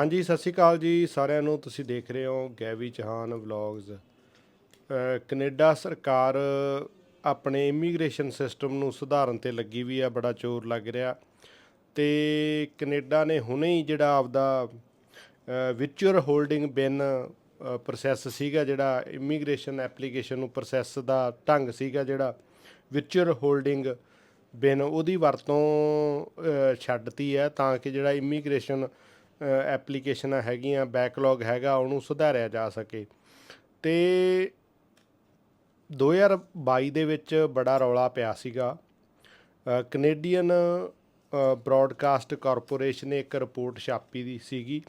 ਹਾਂਜੀ ਸਤਿ ਸ਼੍ਰੀ ਅਕਾਲ ਜੀ ਸਾਰਿਆਂ ਨੂੰ। ਤੁਸੀਂ ਦੇਖ ਰਹੇ ਹੋ ਗੈਵੀ ਚਹਾਨ ਵਲੌਗਸ। ਅ, ਕੈਨੇਡਾ ਸਰਕਾਰ ਆਪਣੇ ਇਮੀਗ੍ਰੇਸ਼ਨ ਸਿਸਟਮ ਨੂੰ ਸੁਧਾਰਨ ਤੇ ਲੱਗੀ ਵੀ ਆ ਬੜਾ ਜ਼ੋਰ ਲੱਗ ਰਿਹਾ। ਤੇ ਕੈਨੇਡਾ ਨੇ ਹੁਣੇ ਹੀ ਜਿਹੜਾ ਆਪਦਾ ਵਿਚੁਅਲ ਹੋਲਡਿੰਗ ਬਿਨ ਪ੍ਰੋਸੈਸ ਸੀਗਾ ਜਿਹੜਾ ਇਮੀਗ੍ਰੇਸ਼ਨ ਐਪਲੀਕੇਸ਼ਨ ਨੂੰ ਪ੍ਰੋਸੈਸ ਦਾ ਢੰਗ ਸੀਗਾ ਜਿਹੜਾ ਵਿਚੁਅਲ ਹੋਲਡਿੰਗ ਬਿਨ ਉਹਦੀ ਵਰਤੋਂ ਛੱਡਤੀ ਹੈ। ਤਾਂ ਕਿ ਜਿਹੜਾ ਇਮੀਗ੍ਰੇਸ਼ਨ ਐਪਲੀਕੇਸ਼ਨਾਂ ਹੈਗੀਆਂ ਬੈਕਲੌਗ ਹੈਗਾ ਉਹਨੂੰ ਸੁਧਾਰਿਆ ਜਾ ਸਕੇ। ਤੇ 2022 ਦੇ ਵਿੱਚ ਬੜਾ ਰੌਲਾ ਪਿਆ ਸੀਗਾ। ਅ, ਕੈਨੇਡੀਅਨ ਬ੍ਰੌਡਕਾਸਟ ਕਾਰਪੋਰੇਸ਼ਨ ਨੇ ਇੱਕ ਰਿਪੋਰਟ ਛਾਪੀ ਦੀ ਸੀਗੀ।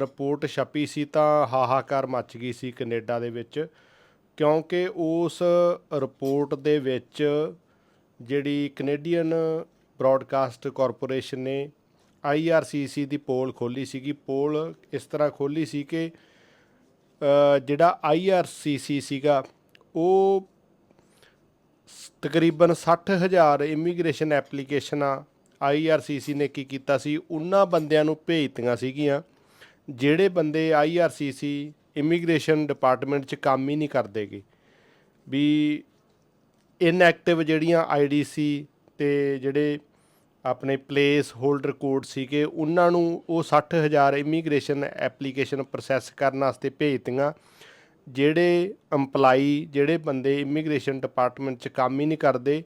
ਰਿਪੋਰਟ ਛਪੀ ਸੀ ਤਾਂ ਹਾਹਾਕਾਰ ਮਚ ਗਈ ਸੀ ਕੈਨੇਡਾ ਦੇ ਵਿੱਚ ਕਿਉਂਕਿ ਉਸ ਰਿਪੋਰਟ ਦੇ ਵਿੱਚ ਜਿਹੜੀ ਕੈਨੇਡੀਅਨ ਬ੍ਰੌਡਕਾਸਟ ਕਾਰਪੋਰੇਸ਼ਨ ਨੇ ਆਈਆਰਸੀਸੀ ਦੀ ਪੋਲ ਖੋਲੀ ਸੀਗੀ। ਪੋਲ ਇਸ ਤਰ੍ਹਾਂ ਖੋਲੀ ਸੀ ਕਿ ਅ, ਜਿਹੜਾ ਆਈਆਰਸੀਸੀ ਸੀਗਾ ਉਹ ਸ- ਤਕਰੀਬਨ 60000 ਇਮੀਗ੍ਰੇਸ਼ਨ ਐਪਲੀਕੇਸ਼ਨਾਂ ਆਈਆਰਸੀਸੀ ਨੇ ਕੀ ਕੀਤਾ ਸੀ ਉਹਨਾਂ ਬੰਦਿਆਂ ਨੂੰ ਭੇਜਤੀਆਂ ਸੀਗੀਆਂ ਜਿਹੜੇ ਬੰਦੇ ਆਈਆਰਸੀਸੀ ਇਮੀਗ੍ਰੇਸ਼ਨ ਡਿਪਾਰਟਮੈਂਟ 'ਚ ਕੰਮ ਹੀ ਨਹੀਂ ਕਰਦੇਗੇ ਵੀ ਇਨਐਕਟਿਵ ਜਿਹੜੀਆਂ ਆਈਡੀਸੀ ਤੇ ਜਿਹੜੇ ਆਪਣੇ ਪਲੇਸ ਹੋਲਡਰ ਕੋਡ ਸੀਗੇ, ਉਹਨਾਂ ਨੂੰ ਉਹ 60000 ਇਮੀਗ੍ਰੇਸ਼ਨ ਐਪਲੀਕੇਸ਼ਨ ਪ੍ਰੋਸੈਸ ਕਰਨ ਵਾਸਤੇ ਭੇਜਤੀਆਂ, ਜਿਹੜੇ EMPLOYE ਜਿਹੜੇ ਬੰਦੇ ਇਮੀਗ੍ਰੇਸ਼ਨ ਡਿਪਾਰਟਮੈਂਟ 'ਚ ਕੰਮ ਹੀ ਨਹੀਂ ਕਰਦੇ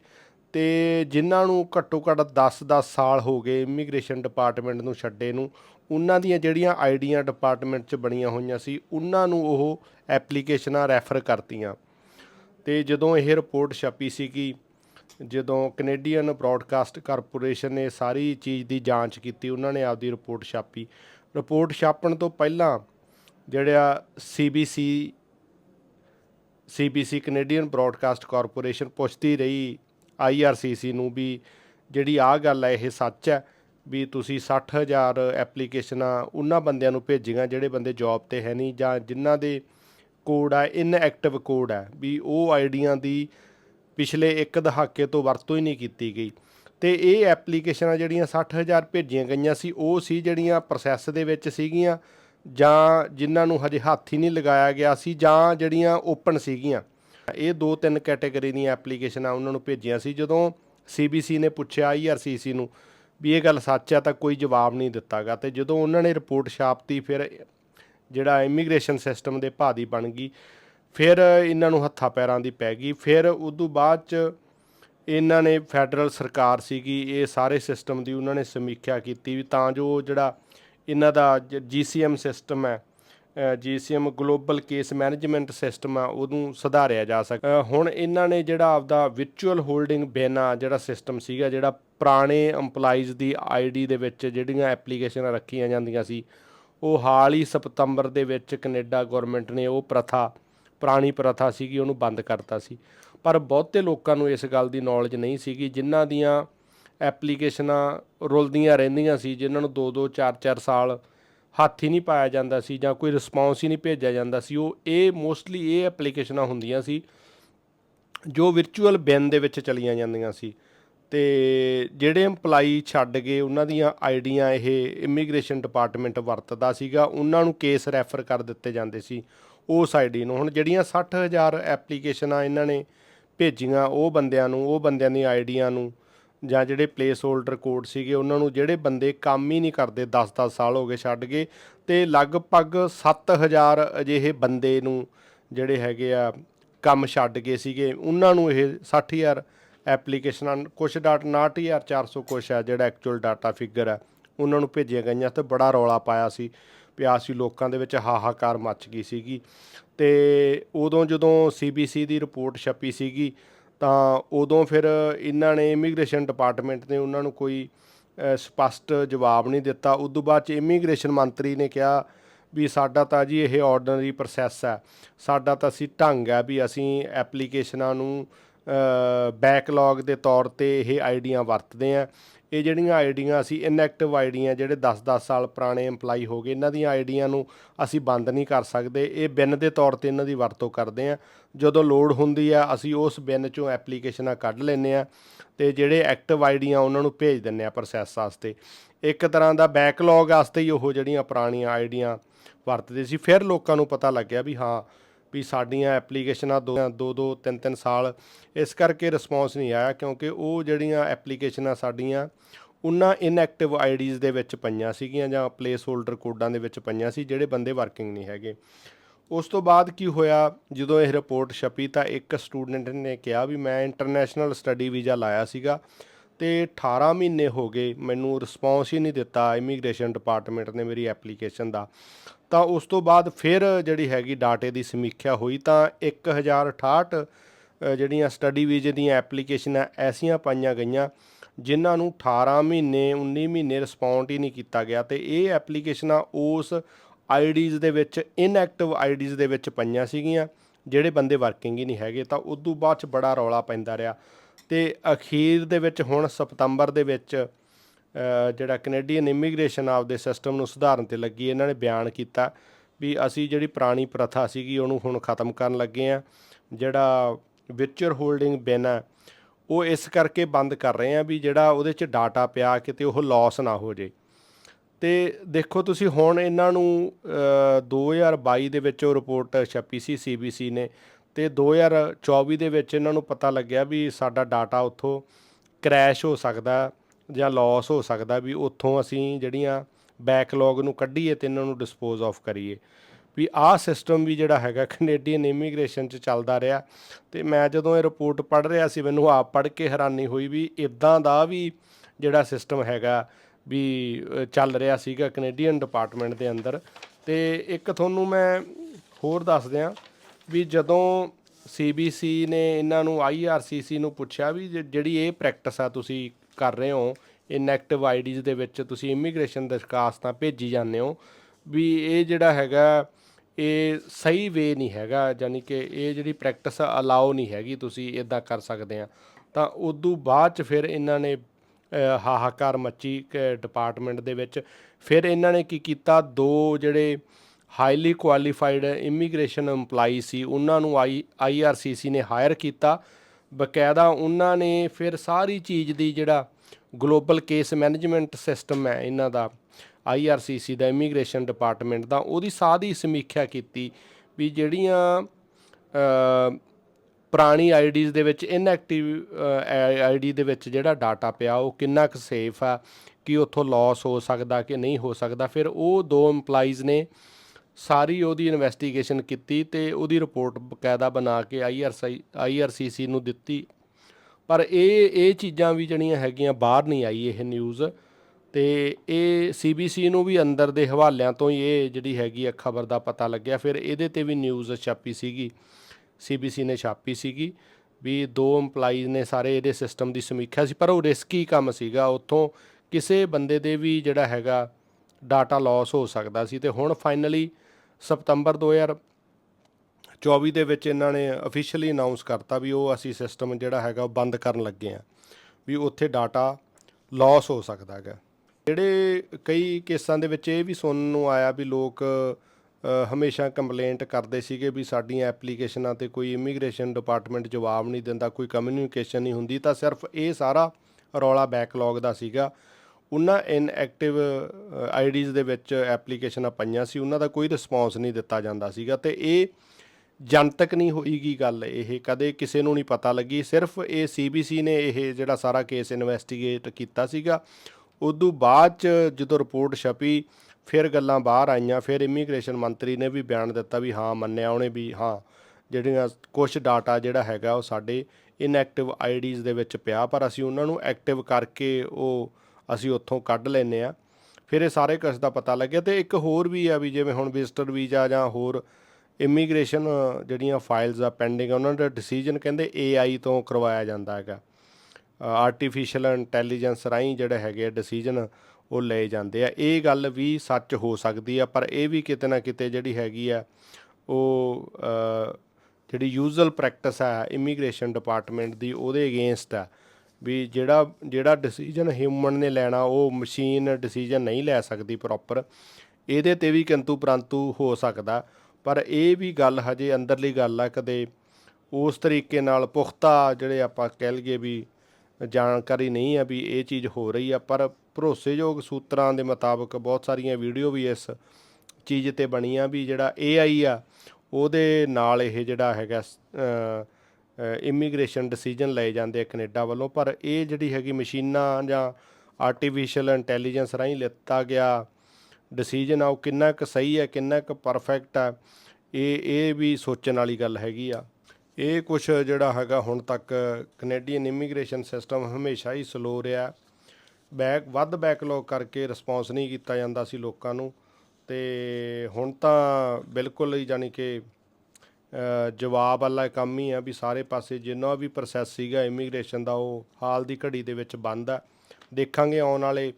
ਤੇ ਜਿਨ੍ਹਾਂ ਨੂੰ ਘੱਟੋ ਘੱਟ 10-10 ਸਾਲ ਹੋ ਗਏ ਇਮੀਗ੍ਰੇਸ਼ਨ ਡਿਪਾਰਟਮੈਂਟ ਨੂੰ ਛੱਡੇ ਨੂੰ, ਉਹਨਾਂ ਦੀਆਂ ਜਿਹੜੀਆਂ ਆਈਡੀਆਂ ਡਿਪਾਰਟਮੈਂਟ 'ਚ ਬਣੀਆਂ ਹੋਈਆਂ ਸੀ, ਉਹਨਾਂ ਨੂੰ ਉਹ ਐਪਲੀਕੇਸ਼ਨਾਂ ਰੈਫਰ ਕਰਤੀਆਂ। ਤੇ ਜਦੋਂ ਇਹ ਰਿਪੋਰਟ ਛਪੀ ਸੀਗੀ ਜਦੋਂ ਕੈਨੇਡੀਅਨ ਬ੍ਰੌਡਕਾਸਟ ਕਾਰਪੋਰੇਸ਼ਨ ਨੇ ਸਾਰੀ ਚੀਜ਼ ਦੀ ਜਾਂਚ ਕੀਤੀ, ਉਹਨਾਂ ਨੇ ਆਪਦੀ ਰਿਪੋਰਟ ਛਾਪੀ। ਰਿਪੋਰਟ ਛਾਪਣ ਤੋਂ ਪਹਿਲਾਂ ਜਿਹੜਾ CBC CBC Canadian broadcast corporation ਪੁੱਛਦੀ ਰਹੀ ਆਈਆਰਸੀਸੀ ਨੂੰ ਵੀ, ਜਿਹੜੀ ਆ ਗੱਲ ਹੈ ਇਹ ਸੱਚ ਹੈ ਵੀ ਤੁਸੀਂ 60000 ਐਪਲੀਕੇਸ਼ਨਾਂ ਉਹਨਾਂ ਬੰਦਿਆਂ ਨੂੰ ਭੇਜੀਆਂ ਜਿਹੜੇ ਬੰਦੇ ਜੌਬ ਤੇ ਹੈ ਨਹੀਂ ਜਾਂ ਜਿਨ੍ਹਾਂ ਦੇ ਕੋਡ ਆ ਇਨਐਕਟਿਵ ਕੋਡ ਹੈ ਵੀ ਉਹ ਆਈਡੀਆਂ ਦੀ ਪਿਛਲੇ ਇੱਕ ਦਹਾਕੇ ਤੋਂ ਵਰਤੋਂ ਹੀ ਨਹੀਂ ਕੀਤੀ ਗਈ। ਤੇ ਇਹ ਐਪਲੀਕੇਸ਼ਨਾਂ ਜਿਹੜੀਆਂ 60000 ਭੇਜੀਆਂ ਗਈਆਂ ਸੀ, ਉਹ ਸੀ ਜਿਹੜੀਆਂ ਪ੍ਰੋਸੈਸ ਦੇ ਵਿੱਚ ਸੀਗੀਆਂ ਜਾਂ ਜਿਨ੍ਹਾਂ ਨੂੰ ਹਜੇ ਹੱਥ ਹੀ ਨਹੀਂ ਲਗਾਇਆ ਗਿਆ ਸੀ ਜਾਂ ਜਿਹੜੀਆਂ ਓਪਨ ਸੀਗੀਆਂ। ਇਹ ਦੋ ਤਿੰਨ ਕੈਟਾਗਰੀ ਦੀਆਂ ਐਪਲੀਕੇਸ਼ਨਾਂ ਉਹਨਾਂ ਨੂੰ ਭੇਜੀਆਂ ਸੀ। ਜਦੋਂ ਸੀਬੀਸੀ ਨੇ ਪੁੱਛਿਆ ਆਈਆਰਸੀਸੀ ਨੂੰ ਵੀ ਇਹ ਗੱਲ ਸੱਚ ਆ ਤਾਂ ਕੋਈ ਜਵਾਬ ਨਹੀਂ ਦਿੱਤਾਗਾ। ਤੇ ਜਦੋਂ ਉਹਨਾਂ ਨੇ ਰਿਪੋਰਟ ਛਾਪਤੀ, ਫਿਰ ਜਿਹੜਾ ਇਮੀਗ੍ਰੇਸ਼ਨ ਸਿਸਟਮ ਦੇ ਭਾਦੀ ਬਣ ਗਈ। ਫਿਰ ਇਹਨਾਂ ਨੂੰ ਹੱਥਾਂ ਪੈਰਾਂ ਦੀ ਪੈ ਗਈ। ਫਿਰ ਉਦੋਂ ਬਾਅਦ ਚ ਇਹਨਾਂ ਨੇ ਫੈਡਰਲ ਸਰਕਾਰ ਸੀਗੀ, ਇਹ ਸਾਰੇ ਸਿਸਟਮ ਦੀ ਉਹਨਾਂ ਨੇ ਸਮੀਖਿਆ ਕੀਤੀ ਵੀ ਤਾਂ ਜੋ ਜਿਹੜਾ ਇਹਨਾਂ ਦਾ ਜੀਸੀਐਮ ਸਿਸਟਮ ਹੈ GCM global case management system ਆ ਉਹਨੂੰ ਸੁਧਾਰਿਆ ਜਾ ਸਕੇ ਹੁਣ ਇਹਨਾਂ ਨੇ ਜਿਹੜਾ ਆਪਦਾ ਵਿਰਚੁਅਲ ਹੋਲਡਿੰਗ ਬਿਨ ਜਿਹੜਾ ਸਿਸਟਮ ਸੀਗਾ, ਜਿਹੜਾ ਪੁਰਾਣੇ EMPLOYEES ਦੀ ਆਈਡੀ ਦੇ ਵਿੱਚ ਜਿਹੜੀਆਂ ਐਪਲੀਕੇਸ਼ਨਾਂ ਰੱਖੀਆਂ ਜਾਂਦੀਆਂ ਸੀ, ਉਹ ਹਾਲ ਹੀ ਸਤੰਬਰ ਦੇ ਵਿੱਚ ਕੈਨੇਡਾ ਗਵਰਨਮੈਂਟ ਨੇ ਉਹ ਪ੍ਰਥਾ ਪੁਰਾਣੀ ਪ੍ਰਥਾ ਸੀਗੀ, ਉਹਨੂੰ ਬੰਦ ਕਰਤਾ ਸੀ। ਪਰ ਬਹੁਤੇ ਲੋਕਾਂ ਨੂੰ ਇਸ ਗੱਲ ਦੀ ਨੌਲੇਜ ਨਹੀਂ ਸੀਗੀ, ਜਿਨ੍ਹਾਂ ਦੀਆਂ ਐਪਲੀਕੇਸ਼ਨਾਂ ਰੁਲਦੀਆਂ ਰਹਿੰਦੀਆਂ ਸੀ, ਜਿਨ੍ਹਾਂ ਨੂੰ 2-2 4-4 ਸਾਲ ਹੱਥ ਹੀ ਨਹੀਂ ਪਾਇਆ ਜਾਂਦਾ ਸੀ ਜਾਂ ਕੋਈ ਰਿਸਪੌਂਸ ਹੀ ਨਹੀਂ ਭੇਜਿਆ ਜਾਂਦਾ ਸੀ, ਉਹ ਇਹ ਮੋਸਟਲੀ ਇਹ ਐਪਲੀਕੇਸ਼ਨਾਂ ਹੁੰਦੀਆਂ ਸੀ, ਜੋ ਵਿਰਚੁਅਲ ਬਿਨ ਦੇ ਵਿੱਚ ਚਲੀਆਂ ਜਾਂਦੀਆਂ ਸੀ। ਤੇ ਜਿਹੜੇ EMPLOYEE ਛੱਡ ਗਏ ਉਹਨਾਂ ਦੀਆਂ ਆਈਡੀਆਂ ਇਹ ਇਮੀਗ੍ਰੇਸ਼ਨ ਡਿਪਾਰਟਮੈਂਟ ਵਰਤਦਾ ਸੀਗਾ, ਉਹਨਾਂ ਨੂੰ ਕੇਸ ਰੈਫਰ ਕਰ ਦਿੱਤੇ ਜਾਂਦੇ ਸੀ। ਉਸ ਆਈਡੀ ਨੂੰ। ਹੁਣ ਜਿਹੜੀਆਂ 60000 ਐਪਲੀਕੇਸ਼ਨਾਂ ਇਹਨਾਂ ਨੇ ਭੇਜੀਆਂ, ਉਹ ਬੰਦਿਆਂ ਨੂੰ, ਉਹ ਬੰਦਿਆਂ ਦੀਆਂ ਆਈਡੀਆਂ ਨੂੰ ਜਾਂ ਜਿਹੜੇ ਪਲੇਸ ਹੋਲਡਰ ਕੋਡ ਸੀਗੇ, ਉਹਨਾਂ ਨੂੰ ਜਿਹੜੇ ਬੰਦੇ ਕੰਮ ਹੀ ਨਹੀਂ ਕਰਦੇ 10-10 ਸਾਲ ਹੋ ਗਏ ਛੱਡ ਗਏ ਤੇ ਲਗਭਗ 7000 ਅਜਿਹੇ ਬੰਦੇ ਨੂੰ ਜਿਹੜੇ ਹੈਗੇ ਆ ਕੰਮ ਛੱਡ ਗਏ ਸੀਗੇ। ਉਹਨਾਂ ਨੂੰ ਇਹ 60000 ਐਪਲੀਕੇਸ਼ਨਾਂ, ਕੁਛ ਡਾਟ 69400 ਕੁਛ ਆ ਜਿਹੜਾ ਐਕਚੁਅਲ ਡਾਟਾ ਫਿਗਰ ਹੈ ਉਹਨਾਂ ਨੂੰ ਭੇਜੀਆਂ ਗਈਆਂ ਤੇ ਬੜਾ ਰੌਲਾ ਪਾਇਆ ਸੀ। ਪਿਆ ਸੀ ਲੋਕਾਂ ਦੇ ਵਿੱਚ ਹਾਹਾਕਾਰ ਮੱਚ ਗਈ ਸੀਗੀ ਤੇ ਉਦੋਂ ਜਦੋਂ ਸੀਬੀਸੀ ਦੀ ਰਿਪੋਰਟ ਛਪੀ ਸੀਗੀ ਤਾਂ ਉਦੋਂ ਫਿਰ ਇਹਨਾਂ ਨੇ ਇਮੀਗ੍ਰੇਸ਼ਨ ਡਿਪਾਰਟਮੈਂਟ ਨੇ ਉਹਨਾਂ ਨੂੰ ਕੋਈ ਅ, ਸਪਸ਼ਟ ਜਵਾਬ ਨਹੀਂ ਦਿੱਤਾ। ਉਦੋਂ ਬਾਅਦ ਚ ਇਮੀਗ੍ਰੇਸ਼ਨ ਮੰਤਰੀ ਨੇ ਕਿਹਾ ਵੀ ਸਾਡਾ ਤਾਂ ਜੀ ਇਹ ਆਰਡੀਨਰੀ ਪ੍ਰੋਸੈਸ ਹੈ ਸਾਡਾ ਤਾਂ ਅਸੀਂ ਢੰਗ ਹੈ ਵੀ ਅਸੀਂ ਐਪਲੀਕੇਸ਼ਨਾਂ ਨੂੰ ਬੈਕਲੌਗ ਦੇ ਤੌਰ ਤੇ ਇਹ ਆਈਡੀਆਂ ਵਰਤਦੇ ਆ ਇਹ ਜਿਹੜੀਆਂ ਆਈਡੀਆਂ ਅਸੀਂ ਇਨਐਕਟਿਵ ਆਈਡੀਆਂ ਜਿਹੜੇ 10-10 ਸਾਲ ਪੁਰਾਣੇ EMPLOYEE ਹੋ ਗਏ, ਇਹਨਾਂ ਦੀਆਂ ਆਈਡੀਆਂ ਨੂੰ ਅਸੀਂ ਬੰਦ ਨਹੀਂ ਕਰ ਸਕਦੇ। ਇਹ ਬਿਨ ਦੇ ਤੌਰ ਤੇ ਇਹਨਾਂ ਦੀ ਵਰਤੋਂ ਕਰਦੇ ਆ। ਜਦੋਂ ਲੋੜ ਹੁੰਦੀ ਆ, ਅਸੀਂ ਉਸ ਬਿਨ ਚੋਂ ਐਪਲੀਕੇਸ਼ਨਾਂ ਕੱਢ ਲੈਂਦੇ ਆ ਤੇ ਜਿਹੜੇ ਐਕਟਿਵ ਆਈਡੀਆਂ ਉਹਨਾਂ ਨੂੰ ਭੇਜ ਦਿੰਨੇ ਆ ਪ੍ਰੋਸੈਸ ਵਾਸਤੇ। ਇੱਕ ਤਰ੍ਹਾਂ ਦਾ ਬੈਕਲੌਗ ਵਾਸਤੇ ਹੀ ਉਹ ਜਿਹੜੀਆਂ ਪੁਰਾਣੀਆਂ ਆਈਡੀਆਂ ਵਰਤਦੇ ਸੀ, ਫਿਰ ਲੋਕਾਂ ਨੂੰ ਪਤਾ ਲੱਗਿਆ ਵੀ ਹਾਂ ਵੀ ਸਾਡੀਆਂ ਐਪਲੀਕੇਸ਼ਨਾਂ ਦੋ ਦੋ ਦੋ, ਤਿੰਨ ਤਿੰਨ ਸਾਲ ਇਸ ਕਰਕੇ ਰਿਸਪੌਂਸ ਨਹੀਂ ਆਇਆ ਕਿਉਂਕਿ ਉਹ ਜਿਹੜੀਆਂ ਐਪਲੀਕੇਸ਼ਨਾਂ ਸਾਡੀਆਂ, ਉਹਨਾਂ ਇਨਐਕਟਿਵ ਆਈਡੀਜ਼ ਦੇ ਵਿੱਚ ਪਈਆਂ ਸੀਗੀਆਂ ਜਾਂ ਪਲੇਸ ਹੋਲਡਰ ਕੋਡਾਂ ਦੇ ਵਿੱਚ ਪਈਆਂ ਸੀ ਜਿਹੜੇ ਬੰਦੇ ਵਰਕਿੰਗ ਨਹੀਂ ਹੈਗੇ। ਉਸ ਤੋਂ ਬਾਅਦ ਕੀ ਹੋਇਆ? ਜਦੋਂ ਇਹ ਰਿਪੋਰਟ ਛਪੀ ਤਾਂ ਇੱਕ ਸਟੂਡੈਂਟ ਨੇ ਕਿਹਾ ਵੀ ਮੈਂ ਇੰਟਰਨੈਸ਼ਨਲ ਸਟੱਡੀ ਵੀਜ਼ਾ ਲਾਇਆ ਸੀਗਾ ਤੇ 18 ਮਹੀਨੇ ਹੋ ਗਏ, ਮੈਨੂੰ ਰਿਸਪੌਂਸ ਹੀ ਨਹੀਂ ਦਿੱਤਾ। ਇਮੀਗ੍ਰੇਸ਼ਨ ਡਿਪਾਰਟਮੈਂਟ ਨੇ ਮੇਰੀ ਐਪਲੀਕੇਸ਼ਨ ਦਾ। ਤਾਂ ਉਸ ਤੋਂ ਬਾਅਦ ਫਿਰ ਜਿਹੜੀ ਹੈਗੀ ਡਾਟੇ ਦੀ ਸਮੀਖਿਆ ਹੋਈ ਤਾਂ 1068 ਅ, ਜਿਹੜੀਆਂ ਸਟੱਡੀ ਵੀਜ਼ੇ ਦੀਆਂ ਐਪਲੀਕੇਸ਼ਨਾਂ ਐਸੀਆਂ ਪਾਈਆਂ ਗਈਆਂ ਜਿਨ੍ਹਾਂ ਨੂੰ 18 ਮਹੀਨੇ 19 ਮਹੀਨੇ ਰਿਸਪੌਂਡ ਹੀ ਨਹੀਂ ਕੀਤਾ ਗਿਆ ਤੇ ਇਹ ਐਪਲੀਕੇਸ਼ਨਾਂ ਉਸ ਆਈਡੀਜ਼ ਦੇ ਵਿੱਚ ਇਨਐਕਟਿਵ ਆਈਡੀਜ਼ ਦੇ ਵਿੱਚ ਪਈਆਂ ਸੀਗੀਆਂ ਜਿਹੜੇ ਬੰਦੇ ਵਰਕਿੰਗ ਹੀ ਨਹੀਂ ਹੈਗੇ ਤਾਂ ਉਦੋਂ ਬਾਅਦ ਚ ਬੜਾ ਰੌਲਾ ਪੈਂਦਾ ਰਿਹਾ ਤੇ ਅਖੀਰ ਦੇ ਵਿੱਚ ਹੁਣ ਸਤੰਬਰ ਦੇ ਵਿੱਚ ਜਿਹੜਾ ਕੈਨੇਡੀਅਨ ਇਮੀਗ੍ਰੇਸ਼ਨ ਆਪਦੇ ਸਿਸਟਮ ਨੂੰ ਸੁਧਾਰਨ ਤੇ ਲੱਗੀ ਇਹਨਾਂ ਨੇ ਬਿਆਨ ਕੀਤਾ ਵੀ ਅਸੀਂ ਜਿਹੜੀ ਪੁਰਾਣੀ ਪ੍ਰਥਾ ਸੀਗੀ ਉਹਨੂੰ ਹੁਣ ਖਤਮ ਕਰਨ ਲੱਗੇ ਆ ਜਿਹੜਾ ਵਿਚਰ ਹੋਲਡਿੰਗ ਬਿਨ ਹੈ ਉਹ ਇਸ ਕਰਕੇ ਬੰਦ ਕਰ ਰਹੇ ਆ ਵੀ ਜਿਹੜਾ ਉਹਦੇ 'ਚ ਡਾਟਾ ਪਿਆ ਕਿਤੇ ਉਹ ਲਾਸ ਨਾ ਹੋ ਜੇ। ਤੇ ਦੇਖੋ ਤੁਸੀਂ ਹੁਣ ਇਹਨਾਂ ਨੂੰ ਅ, 2022 ਦੇ ਵਿੱਚ ਉਹ ਰਿਪੋਰਟ ਛਪੀ ਸੀ ਸੀਬੀਸੀ ਨੇ ਤੇ 2024 ਦੇ ਵਿੱਚ ਇਹਨਾਂ ਨੂੰ ਪਤਾ ਲੱਗਿਆ ਵੀ ਸਾਡਾ ਡਾਟਾ ਉੱਥੋਂ ਕ੍ਰੈਸ਼ ਹੋ ਸਕਦਾ। ਜਾਂ ਲਾਸ ਹੋ ਸਕਦਾ ਵੀ ਉੱਥੋਂ ਅਸੀਂ ਜਿਹੜੀਆਂ ਬੈਕਲੌਗ ਨੂੰ ਕੱਢੀਏ ਤੇ ਇਹਨਾਂ ਨੂੰ ਡਿਸਪੋਜ਼ ਆਫ ਕਰੀਏ। ਵੀ ਆਹ ਸਿਸਟਮ ਵੀ ਜਿਹੜਾ ਹੈਗਾ ਕੈਨੇਡੀਅਨ ਇਮੀਗ੍ਰੇਸ਼ਨ 'ਚ ਚੱਲਦਾ ਰਿਹਾ ਤੇ ਮੈਂ ਜਦੋਂ ਇਹ ਰਿਪੋਰਟ ਪੜ੍ਹ ਰਿਹਾ ਸੀ, ਮੈਨੂੰ ਆਪ ਪੜ੍ਹ ਕੇ ਹੈਰਾਨੀ ਹੋਈ ਵੀ ਇਦਾਂ ਦਾ ਵੀ ਜਿਹੜਾ ਸਿਸਟਮ ਹੈਗਾ ਵੀ ਚੱਲ ਰਿਹਾ ਸੀਗਾ ਕੈਨੇਡੀਅਨ ਡਿਪਾਰਟਮੈਂਟ ਦੇ ਅੰਦਰ। ਤੇ ਇੱਕ ਤੁਹਾਨੂੰ ਮੈਂ ਹੋਰ ਦੱਸ ਦਿਆਂ ਵੀ ਜਦੋਂ ਸੀਬੀਸੀ ਨੇ ਇਹਨਾਂ ਨੂੰ ਆਈਆਰਸੀਸੀ ਨੂੰ ਪੁੱਛਿਆ ਵੀ ਜੇ- ਜਿਹੜੀ ਇਹ ਪ੍ਰੈਕਟਿਸ ਆ ਤੁਸੀਂ ਕਰ ਰਹੇ ਹੋ ਇਨਐਕਟਿਵ ਆਈਡੀਜ਼ ਦੇ ਵਿੱਚ ਤੁਸੀਂ ਇਮੀਗ੍ਰੇਸ਼ਨ ਦਰਖਾਸਤਾਂ ਭੇਜੀ ਜਾਂਦੇ ਹੋ, ਵੀ ਇਹ ਜਿਹੜਾ ਹੈਗਾ, ਇਹ ਸਹੀ ਵੇ ਨਹੀਂ ਹੈਗਾ ਯਾਨੀ ਕਿ ਇਹ ਜਿਹੜੀ ਪ੍ਰੈਕਟਿਸ ਅਲਾਉ ਨਹੀਂ ਹੈਗੀ, ਤੁਸੀਂ ਇਦਾਂ ਕਰ ਸਕਦੇ ਆ। ਤਾਂ ਉਦੋਂ ਬਾਅਦ ਚ ਫਿਰ ਇਹਨਾਂ ਨੇ ਹਾਹਾਕਾਰ ਮੱਚੀ ਡਿਪਾਰਟਮੈਂਟ ਦੇ ਵਿੱਚ। ਫਿਰ ਇਹਨਾਂ ਨੇ ਕੀ ਕੀਤਾ, ਦੋ ਜਿਹੜੇ ਹਾਈਲੀ ਕੁਆਲੀਫਾਈਡ ਇਮੀਗ੍ਰੇਸ਼ਨ EMPLOYE ਸੀ, ਉਹਨਾਂ ਨੂੰ ਆਈ ਆਈਆਰਸੀਸੀ ਨੇ ਹਾਇਰ ਕੀਤਾ। ਬਕਾਇਦਾ ਉਹਨਾਂ ਨੇ ਫਿਰ ਸਾਰੀ ਚੀਜ਼ ਦੀ ਜਿਹੜਾ ਗਲੋਬਲ ਕੇਸ ਮੈਨੇਜਮੈਂਟ ਸਿਸਟਮ ਹੈ ਇਹਨਾਂ ਦਾ ਆਈਆਰਸੀਸੀ ਦਾ ਇਮੀਗ੍ਰੇਸ਼ਨ ਡਿਪਾਰਟਮੈਂਟ ਦਾ ਉਹਦੀ ਸਾਰੀ ਸਮੀਖਿਆ ਕੀਤੀ ਵੀ ਜਿਹੜੀਆਂ ਅ, ਪੁਰਾਣੀ ਆਈਡੀਜ਼ ਦੇ ਵਿੱਚ ਇਨਐਕਟਿਵ ਆਈਡੀ ਦੇ ਵਿੱਚ ਜਿਹੜਾ ਡਾਟਾ ਪਿਆ ਉਹ ਕਿੰਨਾ ਕੁ ਸੇਫ ਆ ਕਿ ਉੱਥੋਂ ਲਾਸ ਹੋ ਸਕਦਾ ਕਿ ਨਹੀਂ ਹੋ ਸਕਦਾ ਫਿਰ ਉਹ ਦੋ EMPLOYEES ਨੇ ਸਾਰੀ ਉਹਦੀ ਇਨਵੈਸਟੀਗੇਸ਼ਨ ਕੀਤੀ ਤੇ ਉਹਦੀ ਰਿਪੋਰਟ ਬਕਾਇਦਾ ਬਣਾ ਕੇ ਆਈਆਰਸੀ ਆਈਆਰਸੀਸੀ ਨੂੰ ਦਿੱਤੀ। ਪਰ ਇਹ ਇਹ ਚੀਜ਼ਾਂ ਵੀ ਜਿਹੜੀਆਂ ਹੈਗੀਆਂ ਬਾਹਰ ਨਹੀਂ ਆਈ ਇਹ ਨਿਊਜ਼ ਤੇ ਇਹ ਸੀਬੀਸੀ ਨੂੰ ਵੀ ਅੰਦਰ ਦੇ ਹਵਾਲਿਆਂ ਤੋਂ ਹੀ ਇਹ ਜਿਹੜੀ ਹੈਗੀ ਆ ਖਬਰ ਦਾ ਪਤਾ ਲੱਗਿਆ। ਫਿਰ ਇਹਦੇ ਤੇ ਵੀ ਨਿਊਜ਼ ਛਾਪੀ ਸੀਗੀ। ਸੀਬੀਸੀ ਨੇ ਛਾਪੀ ਸੀਗੀ ਵੀ ਦੋ EMPLOYEES ਨੇ ਸਾਰੇ ਇਹਦੇ ਸਿਸਟਮ ਦੀ ਸਮੀਖਿਆ ਸੀ, ਪਰ ਉਹ ਰਿਸਕੀ ਕੰਮ ਸੀਗਾ। ਉੱਥੋਂ ਕਿਸੇ ਬੰਦੇ ਦੇ ਵੀ ਜਿਹੜਾ ਹੈਗਾ ਡਾਟਾ ਲਾਸ ਹੋ ਸਕਦਾ ਸੀ ਤੇ ਹੁਣ ਫਾਈਨਲੀ ਸਤੰਬਰ 2024 ਦੇ ਵਿੱਚ ਇਹਨਾਂ ਨੇ ਅਫੀਸ਼ੀਅਲੀ ਅਨਾਉਂਸ ਕਰਤਾ ਵੀ ਉਹ ਅਸੀਂ ਸਿਸਟਮ ਜਿਹੜਾ ਹੈਗਾ ਉਹ ਬੰਦ ਕਰਨ ਲੱਗੇ ਆ ਵੀ ਉੱਥੇ ਡਾਟਾ ਲਾਸ ਹੋ ਸਕਦਾ ਹੈਗਾ। ਜਿਹੜੇ ਕਈ ਕੇਸਾਂ ਦੇ ਵਿੱਚ ਇਹ ਵੀ ਸੁਣਨ ਨੂੰ ਆਇਆ ਵੀ ਲੋਕ ਹਮੇਸ਼ਾ ਕੰਪਲੇਂਟ ਕਰਦੇ ਸੀਗੇ ਵੀ ਸਾਡੀਆਂ ਐਪਲੀਕੇਸ਼ਨਾਂ ਤੇ ਕੋਈ ਇਮੀਗ੍ਰੇਸ਼ਨ ਡਿਪਾਰਟਮੈਂਟ ਜਵਾਬ ਨਹੀਂ ਦਿੰਦਾ, ਕੋਈ ਕਮਿਊਨੀਕੇਸ਼ਨ ਨਹੀਂ ਹੁੰਦੀ, ਤਾਂ ਸਿਰਫ ਇਹ ਸਾਰਾ ਰੌਲਾ ਬੈਕਲੌਗ ਦਾ ਸੀਗਾ ਉਹਨਾਂ ਇਨਐਕਟਿਵ ਆਈਡੀਜ਼ ਦੇ ਵਿੱਚ ਐਪਲੀਕੇਸ਼ਨਾਂ ਪਈਆਂ ਸੀ, ਉਹਨਾਂ ਦਾ ਕੋਈ ਰਿਸਪੌਂਸ ਨਹੀਂ ਦਿੱਤਾ ਜਾਂਦਾ ਸੀਗਾ ਤੇ ਇਹ ਜਨਤਕ ਨਹੀਂ ਹੋਈਗੀ ਗੱਲ ਇਹ, ਕਦੇ ਕਿਸੇ ਨੂੰ ਨਹੀਂ ਪਤਾ ਲੱਗੀ। ਸਿਰਫ ਇਹ ਸੀਬੀਸੀ ਨੇ ਇਹ ਜਿਹੜਾ ਸਾਰਾ ਕੇਸ ਇਨਵੈਸਟੀਗੇਟ ਕੀਤਾ ਸੀਗਾ। ਉਦੋਂ ਬਾਅਦ ਚ ਜਦੋਂ ਰਿਪੋਰਟ ਛਪੀ, ਫਿਰ ਗੱਲਾਂ ਬਾਹਰ ਆਈਆਂ, ਫਿਰ ਇਮੀਗ੍ਰੇਸ਼ਨ ਮੰਤਰੀ ਨੇ ਵੀ ਬਿਆਨ ਦਿੱਤਾ ਵੀ ਹਾਂ, ਮੰਨਿਆ ਉਹਨੇ ਵੀ, ਹਾਂ, ਜਿਹੜੀਆਂ ਕੁਝ ਡਾਟਾ ਜਿਹੜਾ ਹੈਗਾ ਉਹ ਸਾਡੇ ਇਨਐਕਟਿਵ ਆਈਡੀਜ਼ ਦੇ ਵਿੱਚ ਪਿਆ, ਪਰ ਅਸੀਂ ਉਹਨਾਂ ਨੂੰ ਐਕਟਿਵ ਕਰਕੇ ਉਹ ਅਸੀਂ ਉੱਥੋਂ ਕੱਢ ਲੈਨੇ ਆ ਫਿਰ ਇਹ ਸਾਰੇ ਕੁਛ ਦਾ ਪਤਾ ਲੱਗਿਆ ਤੇ ਇੱਕ ਹੋਰ ਵੀ ਆ ਵੀ ਜਿਵੇਂ ਹੁਣ ਵਿਜ਼ਟਰ ਵੀਜ਼ਾ ਜਾਂ ਹੋਰ ਇਮੀਗ੍ਰੇਸ਼ਨ ਜਿਹੜੀਆਂ ਫਾਈਲਸ ਆ ਪੈਂਡਿੰਗ ਉਹਨਾਂ ਦਾ ਡਿਸੀਜਨ ਕਹਿੰਦੇ AI ਤੋਂ ਕਰਵਾਇਆ ਜਾਂਦਾ ਹੈਗਾ। ਆਰਟੀਫੀਸ਼ੀਅਲ ਇੰਟੈਲੀਜੈਂਸ ਰਾਹੀਂ ਜਿਹੜੇ ਹੈਗੇ ਡਿਸੀਜਨ ਉਹ ਲਏ ਜਾਂਦੇ ਆ। ਇਹ ਗੱਲ ਵੀ ਸੱਚ ਹੋ ਸਕਦੀ ਆ, ਪਰ ਇਹ ਵੀ ਕਿਤੇ ਨਾ ਕਿਤੇ ਜਿਹੜੀ ਹੈਗੀ ਆ, ਉਹ ਜਿਹੜੀ ਯੂਜ਼ਲ ਪ੍ਰੈਕਟਿਸ ਆ ਇਮੀਗ੍ਰੇਸ਼ਨ ਡਿਪਾਰਟਮੈਂਟ ਦੀ, ਉਹਦੇ ਅਗੇਂਸਟ ਆ। ਵੀ ਜਿਹੜਾ ਜਿਹੜਾ ਡਿਸੀਜਨ ਹਿਊਮਨ ਨੇ ਲੈਣਾ, ਉਹ ਮਸ਼ੀਨ ਡਿਸੀਜਨ ਨਹੀਂ ਲੈ ਸਕਦੀ ਪ੍ਰੋਪਰ ਇਹਦੇ ਤੇ ਵੀ ਕਿੰਤੂ ਪ੍ਰੰਤੂ ਹੋ ਸਕਦਾ। ਪਰ ਇਹ ਵੀ ਗੱਲ ਹਜੇ ਅੰਦਰਲੀ ਗੱਲ ਆ ਕਦੇ ਉਸ ਤਰੀਕੇ ਨਾਲ ਪੁਖਤਾ ਜਿਹੜੇ ਆਪਾਂ ਕਹਿ ਲਈਏ ਵੀ ਜਾਣਕਾਰੀ ਨਹੀਂ ਆ ਵੀ ਇਹ ਚੀਜ਼ ਹੋ ਰਹੀ ਆ। ਪਰ ਭਰੋਸੇਯੋਗ ਸੂਤਰਾਂ ਦੇ ਮੁਤਾਬਕ ਬਹੁਤ ਸਾਰੀਆਂ ਵੀਡੀਓ ਵੀ ਇਸ ਚੀਜ਼ ਤੇ ਬਣੀਆਂ ਵੀ ਜਿਹੜਾ AI ਆ, ਉਹਦੇ ਨਾਲ ਇਹ ਜਿਹੜਾ ਹੈਗਾ ਇਮੀਗ੍ਰੇਸ਼ਨ ਡਿਸੀਜਨ ਲਏ ਜਾਂਦੇ ਆ ਕੈਨੇਡਾ ਵੱਲੋਂ, ਪਰ ਇਹ ਜਿਹੜੀ ਹੈਗੀ ਮਸ਼ੀਨਾਂ ਜਾਂ ਆਰਟੀਫੀਸ਼ੀਅਲ ਇੰਟੈਲੀਜੈਂਸ ਰਾਹੀਂ ਲਿੱਤਾ ਗਿਆ ਡਿਸੀਜਨ ਆ, ਉਹ ਕਿੰਨਾ ਕੁ ਸਹੀ ਹੈ, ਕਿੰਨਾ ਕੁ ਪਰਫੈਕਟ ਆ ਇਹ ਇਹ ਵੀ ਸੋਚਣ ਵਾਲੀ ਗੱਲ ਹੈਗੀ ਆ। ਇਹ ਕੁਝ ਜਿਹੜਾ ਹੈਗਾ ਹੁਣ ਤੱਕ ਕੈਨੇਡੀਅਨ ਇਮੀਗ੍ਰੇਸ਼ਨ ਸਿਸਟਮ ਹਮੇਸ਼ਾ ਹੀ ਸਲੋ ਰਿਹਾ ਬੈਕ, ਵੱਧ ਬੈਕਲੌਗ ਕਰਕੇ ਰਿਸਪੌਂਸ ਨਹੀਂ ਕੀਤਾ ਜਾਂਦਾ ਸੀ ਲੋਕਾਂ ਨੂੰ, ਤੇ ਹੁਣ ਤਾਂ ਬਿਲਕੁਲ ਹੀ ਜਾਣੀ ਕਿ ਜਵਾਬ ਵਾਲਾ ਕੰਮ ਹੀ ਆ ਵੀ ਸਾਰੇ ਪਾਸੇ ਜਿੰਨਾ ਵੀ ਪ੍ਰੋਸੈਸ ਸੀਗਾ ਇਮੀਗ੍ਰੇਸ਼ਨ ਦਾ, ਉਹ ਹਾਲ ਦੀ ਘੜੀ ਦੇ ਵਿੱਚ ਬੰਦ ਆ। ਦੇਖਾਂਗੇ ਆਉਣ ਵਾਲੇ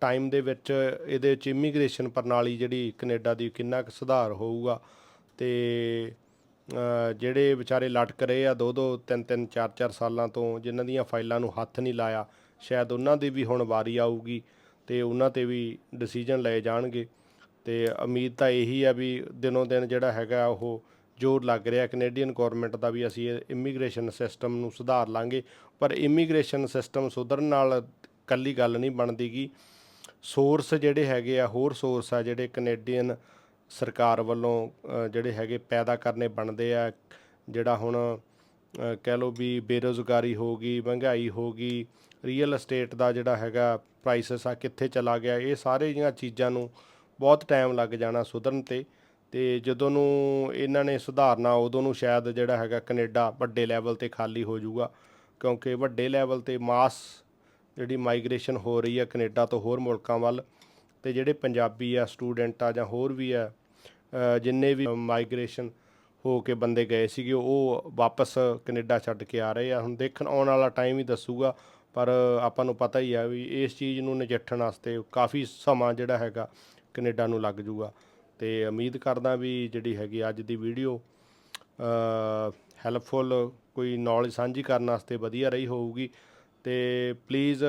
ਟਾਈਮ ਦੇ ਵਿੱਚ ਇਹਦੇ ਵਿੱਚ ਇਮੀਗ੍ਰੇਸ਼ਨ ਪ੍ਰਣਾਲੀ ਜਿਹੜੀ ਕੈਨੇਡਾ ਦੀ ਕਿੰਨਾ ਕੁ ਸੁਧਾਰ ਹੋਊਗਾ ਤੇ ਜਿਹੜੇ ਵਿਚਾਰੇ ਲਟਕ ਰਹੇ ਆ ਦੋ ਦੋ ਤਿੰਨ ਤਿੰਨ ਚਾਰ ਚਾਰ ਸਾਲਾਂ ਤੋਂ, ਜਿਨ੍ਹਾਂ ਦੀਆਂ ਫਾਈਲਾਂ ਨੂੰ ਹੱਥ ਨਹੀਂ ਲਾਇਆ, ਸ਼ਾਇਦ ਉਹਨਾਂ ਦੀ ਵੀ ਹੁਣ ਵਾਰੀ ਆਊਗੀ ਤੇ ਉਹਨਾਂ ਤੇ ਵੀ ਡਿਸੀਜਨ ਲਏ ਜਾਣਗੇ। ਤੇ ਉਮੀਦ ਤਾਂ ਇਹੀ ਆ ਵੀ ਦਿਨੋਂ ਦਿਨ ਜਿਹੜਾ ਹੈਗਾ ਉਹ ਜ਼ੋਰ ਲੱਗ ਰਿਹਾ ਕੈਨੇਡੀਅਨ ਗਵਰਨਮੈਂਟ ਦਾ ਵੀ ਅਸੀਂ ਇਮੀਗ੍ਰੇਸ਼ਨ ਸਿਸਟਮ ਨੂੰ ਸੁਧਾਰ ਲਾਂਗੇ। ਪਰ ਇਮੀਗ੍ਰੇਸ਼ਨ ਸਿਸਟਮ ਸੁਧਰਨ ਨਾਲ ਕੱਲੀ ਗੱਲ ਨਹੀਂ ਬਣਦੀਗੀ। ਸੋਰਸ ਜਿਹੜੇ ਹੈਗੇ ਆ, ਹੋਰ ਸੋਰਸ ਆ ਜਿਹੜੇ ਕੈਨੇਡੀਅਨ ਸਰਕਾਰ ਵੱਲੋਂ ਜਿਹੜੇ ਹੈਗੇ ਪੈਦਾ ਕਰਨੇ ਬਣਦੇ ਆ, ਜਿਹੜਾ ਹੁਣ ਕਹਿ ਲਓ ਵੀ ਬੇਰੁਜ਼ਗਾਰੀ ਹੋ ਗਈ, ਮਹਿੰਗਾਈ ਹੋ ਗਈ ਰੀਅਲ ਅਸਟੇਟ ਦਾ ਜਿਹੜਾ ਹੈਗਾ ਪ੍ਰਾਈਸਸ ਆ ਕਿੱਥੇ ਚਲਾ ਗਿਆ, ਇਹ ਸਾਰੇ ਜਿਹੜੀਆਂ ਚੀਜ਼ਾਂ ਨੂੰ ਬਹੁਤ ਟਾਈਮ ਲੱਗ ਜਾਣਾ ਸੁਧਰਨ ਤੇ। ਤੇ ਜਦੋਂ ਨੂੰ ਇਹਨਾਂ ਨੇ ਸੁਧਾਰਨਾ, ਉਦੋਂ ਨੂੰ ਸ਼ਾਇਦ ਜਿਹੜਾ ਹੈਗਾ ਕੈਨੇਡਾ ਵੱਡੇ ਲੈਵਲ ਤੇ ਖਾਲੀ ਹੋ ਜਾਊਗਾ, ਕਿਉਂਕਿ ਵੱਡੇ ਲੈਵਲ ਤੇ ਮਾਸ ਜਿਹੜੀ ਮਾਈਗ੍ਰੇਸ਼ਨ ਹੋ ਰਹੀ ਹੈ ਕੈਨੇਡਾ ਤੋਂ ਹੋਰ ਮੁਲਕਾਂ ਵੱਲ, ਤੇ ਜਿਹੜੇ ਪੰਜਾਬੀ ਆ ਸਟੂਡੈਂਟ ਆ ਜਾਂ ਹੋਰ ਵੀ ਆ ਜਿੰਨੇ ਵੀ ਮਾਈਗ੍ਰੇਸ਼ਨ ਹੋ ਕੇ ਬੰਦੇ ਗਏ ਸੀਗੇ, ਉਹ ਵਾਪਸ ਕੈਨੇਡਾ ਛੱਡ ਕੇ ਆ ਰਹੇ ਆ। ਹੁਣ ਦੇਖਣ ਆਉਣ ਵਾਲਾ ਟਾਈਮ ਹੀ ਦੱਸੂਗਾ, ਪਰ ਆਪਾਂ ਨੂੰ ਪਤਾ ਹੀ ਆ ਵੀ ਇਸ ਚੀਜ਼ ਨੂੰ ਨਜਿੱਠਣ ਵਾਸਤੇ ਕਾਫੀ ਸਮਾਂ ਜਿਹੜਾ ਹੈਗਾ ਕੈਨੇਡਾ ਨੂੰ ਲੱਗ ਜੂਗਾ ਤੇ ਉਮੀਦ ਕਰਦਾ ਵੀ ਜਿਹੜੀ ਹੈਗੀ ਅੱਜ ਦੀ ਵੀਡੀਓ ਹੈਲਪਫੁਲ ਕੋਈ ਨੌਲੇਜ ਸਾਂਝੀ ਕਰਨ ਵਾਸਤੇ ਵਧੀਆ ਰਹੀ ਹੋਊਗੀ। ਤੇ ਪਲੀਜ਼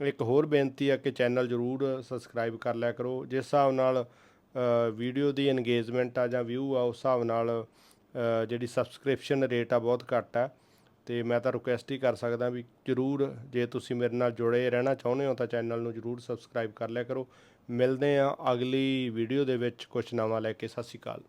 ਇੱਕ ਹੋਰ ਬੇਨਤੀ ਹੈ ਕਿ ਚੈਨਲ ਜਰੂਰ ਸਬਸਕ੍ਰਾਈਬ ਕਰ ਲਿਆ ਕਰੋ। ਜਿਸ ਹਿਸਾਬ ਨਾਲ ਵੀਡੀਓ ਦੀ ਇੰਗੇਜਮੈਂਟ ਆ ਜਾਂ ਵਿਊ ਆ, ਉਸ ਹਿਸਾਬ ਨਾਲ ਜਿਹੜੀ ਸਬਸਕ੍ਰਿਪਸ਼ਨ ਰੇਟ ਆ ਬਹੁਤ ਘੱਟ ਆ। ਤੇ ਮੈਂ ਤਾਂ ਰਿਕੁਐਸਟ ਹੀ ਕਰ ਸਕਦਾ ਵੀ ਜਰੂਰ ਜੇ ਤੁਸੀਂ ਮੇਰੇ ਨਾਲ ਜੁੜੇ ਰਹਿਣਾ ਚਾਹੁੰਦੇ ਹੋ ਤਾਂ ਚੈਨਲ ਨੂੰ ਜਰੂਰ ਸਬਸਕ੍ਰਾਈਬ ਕਰ ਲਿਆ ਕਰੋ। ਮਿਲਦੇ ਆ ਅਗਲੀ ਵੀਡੀਓ ਦੇ ਵਿੱਚ। ਕੁਝ ਨਵਾਂ ਲੈ ਕੇ। ਸਤਿ ਸ਼੍ਰੀ ਅਕਾਲ।